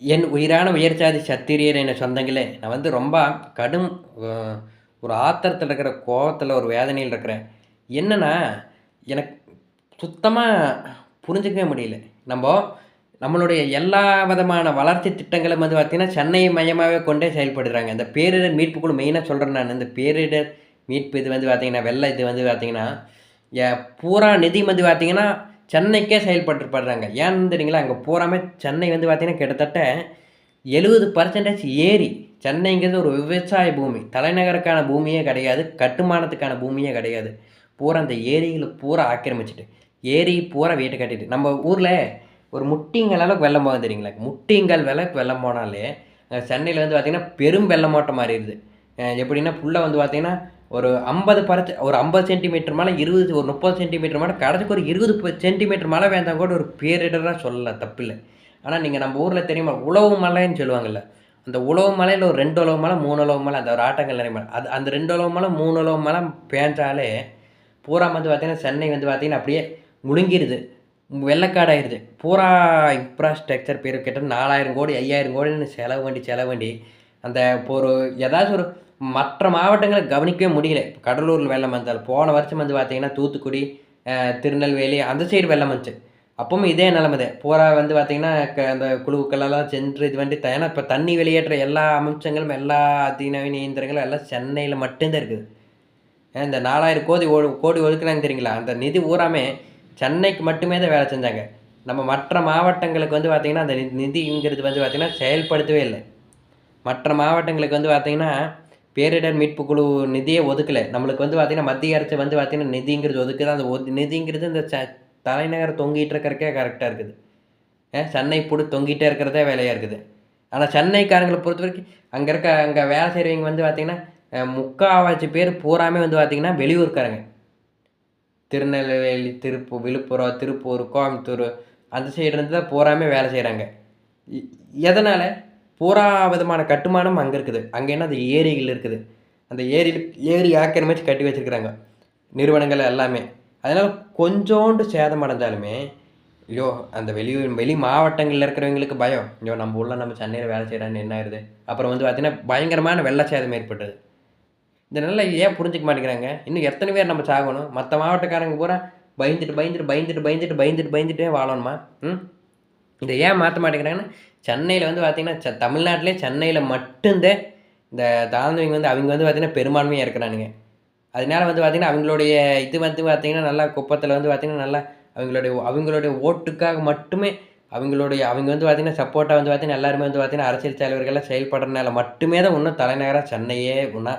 என் உயிரான உயர்ச்சாதி சத்திரியர் என சொந்தங்களே நான் வந்து ரொம்ப கடும் ஒரு ஆத்திரத்தில் இருக்கிற கோபத்தில் ஒரு வேதனையில் இருக்கிறேன். என்னென்னா எனக்கு சுத்தமாக புரிஞ்சுக்கவே முடியல. நம்ம நம்மளுடைய எல்லா விதமான வளர்ச்சி திட்டங்களும் வந்து பார்த்திங்கன்னா சென்னை மையமாகவே கொண்டே செயல்படுறாங்க. இந்த பேரிடர் மீட்புக்குழு மெயினாக சொல்கிறேன் நான். இந்த பேரிடர் மீட்பு இது வந்து பார்த்திங்கன்னா வெள்ளம் இது வந்து பார்த்திங்கன்னா பூரா நிதி வந்து பார்த்திங்கன்னா சென்னைக்கே செயல்பட்டுப்படுறாங்க ஏன்னு தெரியுங்களா? அங்கே பூராமே சென்னை வந்து பார்த்திங்கன்னா கிட்டத்தட்ட எழுபது பர்சன்டேஜ் ஏரி. சென்னைங்கிறது ஒரு விவசாய பூமி. தலைநகருக்கான பூமியே கிடையாது. கட்டுமானத்துக்கான பூமியே கிடையாது. பூரா அந்த ஏரிகளை பூரா ஆக்கிரமிச்சிட்டு ஏரி பூரா வீட்டை கட்டிட்டு. நம்ம ஊரில் ஒரு முட்டிங்கல் அளவுக்கு வெள்ளம் போகும் தெரியுங்களா? முட்டிங்கள் விலைக்கு வெள்ளம் போனாலே சென்னையில் வந்து பார்த்திங்கன்னா பெரும் வெள்ளமோட்டம் மாறிடுது. எப்படின்னா ஃபுல்லாக வந்து பார்த்திங்கன்னா ஒரு ஐம்பது பரத்து ஒரு ஐம்பது சென்டிமீட்டர் மேலே இருபது ஒரு முப்பது சென்டிமீட்டர் மழை கடைசிக்கு ஒரு இருபது சென்டிமீட்டர் மழை வேந்தால் கூட ஒரு பேரிடராக சொல்லலாம் தப்பில்லை. ஆனால் நீங்கள் நம்ம ஊரில் தெரியுமா உழவு மலைன்னு சொல்லுவாங்கல்ல அந்த உழவு மலையில் ஒரு ரெண்டு உழவு மலை மூணு உழவு மலை அந்த ஒரு ஆட்டங்கள் நிறைய மலை அது அந்த ரெண்டு உழவு மலை மூணு உழவு மலை பேஞ்சாலே பூரா வந்து பார்த்திங்கன்னா சென்னை வந்து பார்த்திங்கன்னா அப்படியே முழுங்கிடுது வெள்ளக்காடாயிருது. பூரா இன்ஃப்ராஸ்ட்ரக்சர் பேர் கிட்ட நாலாயிரம் கோடி ஐயாயிரம் கோடின்னு செலவு வண்டி செலவு வண்டி அந்த இப்போ ஒரு ஏதாச்சும் ஒரு மற்ற மாவட்டங்களை கவனிக்கவே முடியல. இப்போ கடலூரில் வெள்ளம் வந்தால் போன வருஷம் வந்து பார்த்திங்கன்னா தூத்துக்குடி திருநெல்வேலி அந்த சைடு வெள்ளம் வந்துச்சு. அப்பவும் இதே நிலமை தான். பூரா வந்து பார்த்திங்கன்னா க அந்த குழுக்களெல்லாம் சென்று இது வந்து ஏன்னா இப்போ தண்ணி வெளியேற்ற எல்லா அம்சங்களும் எல்லா அதிநவீன இயந்திரங்களும் எல்லாம் சென்னையில் மட்டும்தான் இருக்குது. ஏன் இந்த நாலாயிரம் கோடி ஓ கோடி ஒதுக்குறாங்க தெரியுங்களா? அந்த நிதி ஊராமே சென்னைக்கு மட்டுமே தான் வேலை செஞ்சாங்க. நம்ம மற்ற மாவட்டங்களுக்கு வந்து பார்த்திங்கன்னா அந்த நி- நிதிங்கிறது வந்து பார்த்திங்கன்னா செயல்படுத்தவே இல்லை. மற்ற மாவட்டங்களுக்கு வந்து பார்த்திங்கன்னா பேரிடர் மீட்பு குழு நிதியே ஒதுக்கலை. நம்மளுக்கு வந்து பார்த்திங்கன்னா மத்திய அரசு வந்து பார்த்திங்கன்னா நிதிங்கிறது ஒதுக்குது. அந்த ஒது நிதிங்கிறது இந்த ச தலைநகர் தொங்கிட்டு இருக்கிறக்கே கரெக்டாக இருக்குது. சென்னை போட்டு தொங்கிட்டே இருக்கிறதே வேலையாக இருக்குது. ஆனால் சென்னைக்காரங்களை பொறுத்த வரைக்கும் அங்கே இருக்க அங்கே வேலை செய்கிறவங்க வந்து பார்த்திங்கன்னா முக்காவாசி பேர் பூராமே வந்து பார்த்திங்கன்னா வெளியூர்க்காரங்க திருநெல்வேலி திருப்பூர் விழுப்புரம் திருப்பூர் கோயம்புத்தூர் அந்த சைடு இருந்து தான் பூராமே வேலை செய்கிறாங்க எதனால்? பூரா விதமான கட்டுமானம் அங்கே இருக்குது. அங்கே என்ன? அந்த ஏரிகள் இருக்குது. அந்த ஏரி ஏரி ஆக்கிரமிச்சு கட்டி வச்சிருக்கிறாங்க. நிறுவனங்கள் எல்லாமே. அதனால் கொஞ்சோண்டு சேதம் அடைஞ்சாலுமே ஐயோ அந்த வெளியூர் வெளி மாவட்டங்களில் இருக்கிறவங்களுக்கு பயம். ஐயோ நம்ம உள்ள நம்ம சென்னையில் வேலை செய்கிறான்னு என்ன ஆயிருது? அப்புறம் வந்து பார்த்திங்கன்னா பயங்கரமான வெள்ள சேதம் ஏற்பட்டது. இந்த நல்லா ஏன் புரிஞ்சுக்க மாட்டேங்கிறாங்க? இன்னும் எத்தனை பேர் நம்ம சாகணும்? மற்ற மாவட்டக்காரங்க பூரா பயந்துட்டு பயந்துட்டு பயந்துட்டு பயந்துட்டு பயந்துட்டு பயந்துட்டே வாழணுமா? ம்? இதை ஏன் மாற்ற மாட்டேங்கிறாங்கன்னா சென்னையில் வந்து பார்த்திங்கன்னா ச தமிழ்நாட்டிலே சென்னையில் மட்டும்தான் இந்த தாழ்ந்தவங்க வந்து அவங்க வந்து பார்த்திங்கன்னா பெரும்பான்மையாக இருக்கிறானுங்க. அதனால வந்து பார்த்திங்கன்னா அவங்களுடைய இது வந்து பார்த்திங்கன்னா நல்லா குப்பத்தில் வந்து பார்த்திங்கன்னா நல்லா அவங்களுடைய அவங்களுடைய ஓட்டுக்காக மட்டுமே அவங்களுடைய அவங்க வந்து பார்த்திங்கன்னா சப்போர்ட்டாக வந்து பார்த்திங்கன்னா எல்லாருமே வந்து பார்த்திங்கன்னா அரசியல் தலைவர்கள்லாம் செயல்படுறதுனால மட்டுமே தான் இன்னும் தலைநகராக சென்னையே ஒன்றா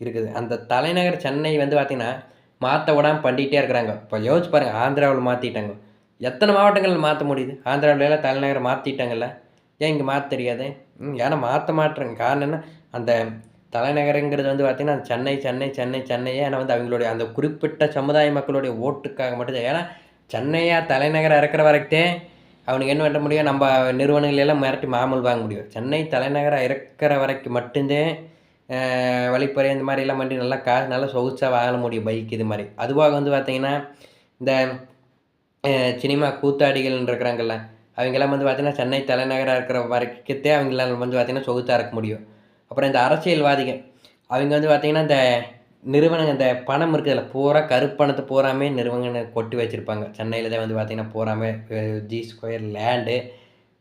இருக்குது. அந்த தலைநகர் சென்னை வந்து பார்த்திங்கன்னா மாற்ற விடாமல் பண்ணிகிட்டே இருக்கிறாங்க. இப்போ யோசிச்சு பாருங்கள் ஆந்திராவில் மாற்றிட்டாங்க எத்தனை மாவட்டங்களில் மாற்ற முடியுது? ஆந்திராவிலலாம் தலைநகரை மாற்றிட்டாங்கல்ல ஏன் இங்கே மாற்ற தெரியாது? ஏன்னா மாற்ற மாட்டுறாங்க. காரணம் என்ன? அந்த தலைநகரங்கிறது வந்து பார்த்திங்கன்னா சென்னை சென்னை சென்னை சென்னையே ஏன்னா வந்து அவங்களுடைய அந்த குறிப்பிட்ட சமுதாய மக்களுடைய ஓட்டுக்காக மட்டும்தான். ஏன்னா சென்னையாக தலைநகரம் இறக்குற வரைக்கும் அவனுக்கு என்ன பண்ண முடியும்? நம்ம நிறுவனங்கள் எல்லாம் மிரட்டி மாமூல் வாங்க முடியும். சென்னை தலைநகரம் இறக்குற வரைக்கும் மட்டும்தான் வழிப்பறை இந்த மாதிரி எல்லாம் பண்ணி நல்லா காசு நல்லா சொகுசாக வாங்க முடியும் பைக் இது மாதிரி. அதுவாக வந்து பார்த்திங்கன்னா இந்த சினிமா கூத்தாடிகள் இருக்கிறாங்கல்ல அவங்கெல்லாம் வந்து பார்த்திங்கன்னா சென்னை தலைநகராக இருக்கிற வரைக்கத்தே அவங்களால வந்து பார்த்திங்கன்னா சொகுத்தாக இருக்க முடியும். அப்புறம் இந்த அரசியல்வாதிகள் அவங்க வந்து பார்த்திங்கன்னா இந்த நிறுவனங்கள் இந்த பணம் இருக்குதுல்ல பூரா கருப்பணத்தை பூராமே நிறுவனங்கள் கொட்டி வச்சுருப்பாங்க. சென்னையில் தான் வந்து பார்த்திங்கன்னா பூராமே ஜி ஸ்கொயர் லேண்டு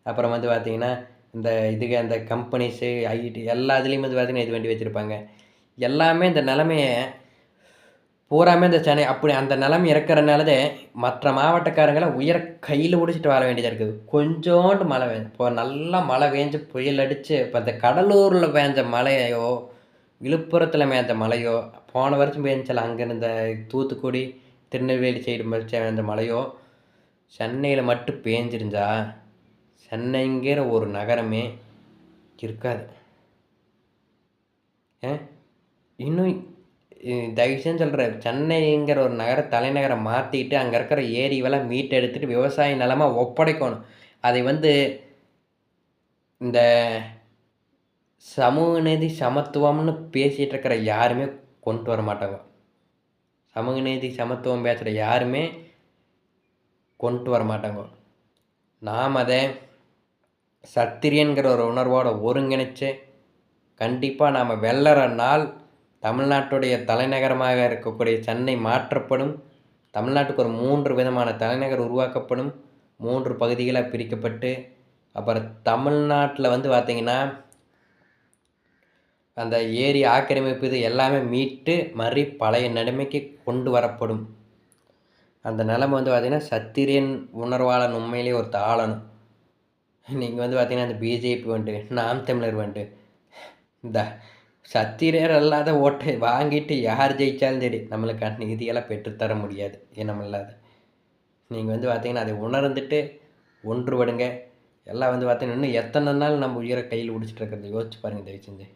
அப்புறம் வந்து பார்த்திங்கன்னா இந்த இதுக்கு அந்த கம்பெனிஸு ஐடி எல்லா இதுலேயும் வந்து பார்த்திங்கன்னா இது வேண்டி வச்சுருப்பாங்க. எல்லாமே இந்த நிலமையை பூராமே இந்த சென்னை. அப்படி அந்த நிலைமை இருக்கிறனாலதே மற்ற மாவட்டக்காரங்களை உயர கையில் பிடிச்சிட்டு வாழ வேண்டியதாக இருக்குது. கொஞ்சோண்டு மழை பெய்யும் இப்போ நல்லா மழை பெஞ்சு புயல் அடித்து இப்போ இந்த கடலூரில் பெஞ்ச மழையோ விழுப்புரத்தில் மேஞ்ச மழையோ போன வருஷம் பெஞ்சல அங்கே இருந்த தூத்துக்குடி திருநெல்வேலி சைடு பெஞ்ச மழையோ சென்னையில் மட்டும் பேஞ்சிருந்தா சென்னைங்கிற ஒரு நகரமே இருக்காது. ஏ இன்னும் தயவு செஞ்சு சொல்கிறேன் சென்னைங்கிற ஒரு நகர தலைநகரை மாற்றிட்டு அங்கே இருக்கிற ஏரிவெல்லாம் மீட்டு எடுத்துட்டு விவசாய நிலமாக ஒப்படைக்கணும். அதை வந்து இந்த சமூக நீதி சமத்துவம்னு பேசிகிட்டு இருக்கிற யாருமே கொண்டு வர மாட்டாங்க. சமூக நீதி சமத்துவம் பேசுகிற யாருமே கொண்டு வர மாட்டாங்க. நாம் அதை சத்திரியன்கிற ஒரு உணர்வோடு ஒருங்கிணைச்சு கண்டிப்பாக நாம் வெள்ளற நாள் தமிழ்நாட்டுடைய தலைநகரமாக இருக்கக்கூடிய சென்னை மாற்றப்படும். தமிழ்நாட்டுக்கு ஒரு மூன்று விதமான தலைநகர் உருவாக்கப்படும். மூன்று பகுதிகளாக பிரிக்கப்பட்டு அப்புறம் தமிழ்நாட்டில் வந்து பார்த்திங்கன்னா அந்த ஏரி ஆக்கிரமிப்பு இது எல்லாமே மீட்டு மறு பழைய நிலைமைக்கு கொண்டு வரப்படும். அந்த நிலைமை வந்து பார்த்திங்கன்னா சத்திரியன் உணர்வாளன் உண்மையிலேயே ஒரு ஆளணும் நீங்கள் வந்து பார்த்திங்கன்னா அந்த பிஜேபி வந்துட்டு நாம் தமிழர் வந்துட்டு இந்த சத்திரியர் அல்லாத ஓட்டை வாங்கிட்டு யார் ஜெயித்தாலும் சரி நம்மளுக்கான நிதியெல்லாம் பெற்றுத்தர முடியாது இனம் இல்லாத. நீங்கள் வந்து பார்த்தீங்கன்னா அதை உணர்ந்துட்டு ஒன்றுபடுங்க. எல்லாம் வந்து பார்த்தீங்கன்னா இன்னும் எத்தனை நாள் நம்ம உயிரை கையில் பிடிச்சிட்டு இருக்கிறது? யோசிச்சு பாருங்கள் தயவு செஞ்சு.